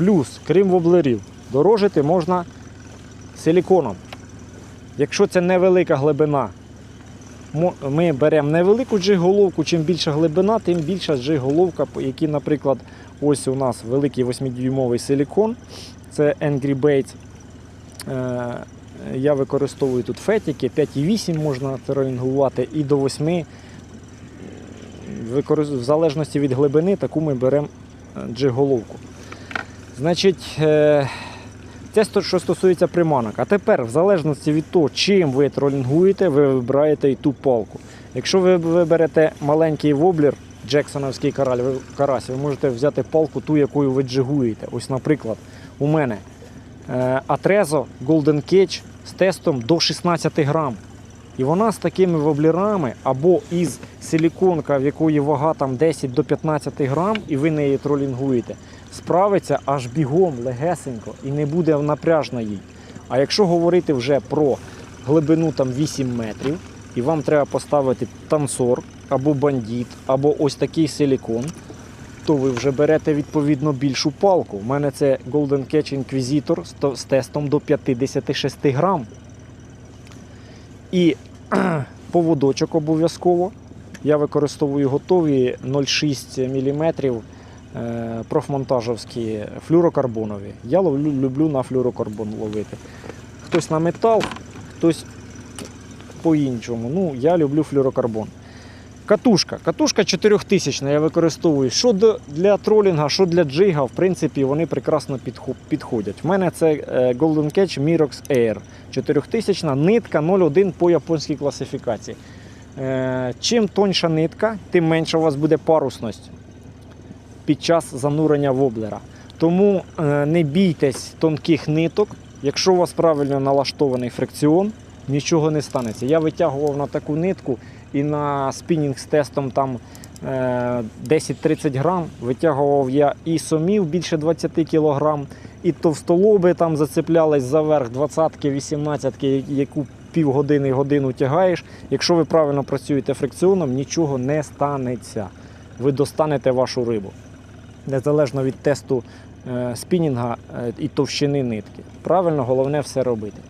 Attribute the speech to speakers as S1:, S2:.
S1: Плюс, крім воблерів, дорожити можна силіконом. Якщо це невелика глибина, ми беремо невелику джиг-головку, чим більша глибина, тим більша джиг-головка, по якій, наприклад, ось у нас великий 8-дюймовий силікон, це Angry Baits. Е, Я використовую тут фетіки, 5,8 можна тролінгувати і до 8. В залежності від глибини, таку ми беремо е, джиг-головку. Значить, це що стосується приманок. А тепер, в залежності від того, чим ви тролінгуєте, ви вибираєте і ту палку. Якщо ви виберете маленький воблер, Джексоновський караль, ви, карась, ви можете взяти палку ту, якою ви джигуєте. Ось, наприклад, у мене Atrezo Golden Catch з тестом до 16 грам. І вона з такими воблерами або із силіконка, в якої вага там 10 до 15 грам, і ви неї тролінгуєте, справиться аж бігом, легесенько, і не буде напряжна їй. А якщо говорити вже про глибину там 8 метрів, і вам треба поставити танцор або бандит, або ось такий силікон, то ви вже берете відповідно більшу палку. У мене це Golden Catch Inquisitor з тестом до 56 грам. І поводочок обов'язково. Я використовую готові 0,6 мм профмонтажовські флюрокарбонові. Я ловлю, люблю на флюрокарбон ловити. Хтось на метал, хтось по-іншому. Ну, я люблю флюрокарбон. Катушка. Катушка 4000 я використовую що для тролінга, що для джига. В принципі, вони прекрасно підходять. В мене це е, Golden Catch Mirox Air 4000 нитка 0,1 по японській класифікації. Е, Чим тоньша нитка, тим менша у вас буде парусність під час занурення воблера. Тому е, не бійтесь тонких ниток. Якщо у вас правильно налаштований фрикціон, нічого не станеться. Я витягував на таку нитку і на спінінг з тестом там е, 10-30 грам. Витягував я і сомів більше 20 кілограм, і товстолоби там зацеплялись за верх 20-ки, 18-ки, яку півгодини годину тягаєш. Якщо ви правильно працюєте фрикціоном, нічого не станеться. Ви достанете вашу рибу. Незалежно від тесту е, спінінга е, і товщини нитки. Правильно, головне все робити.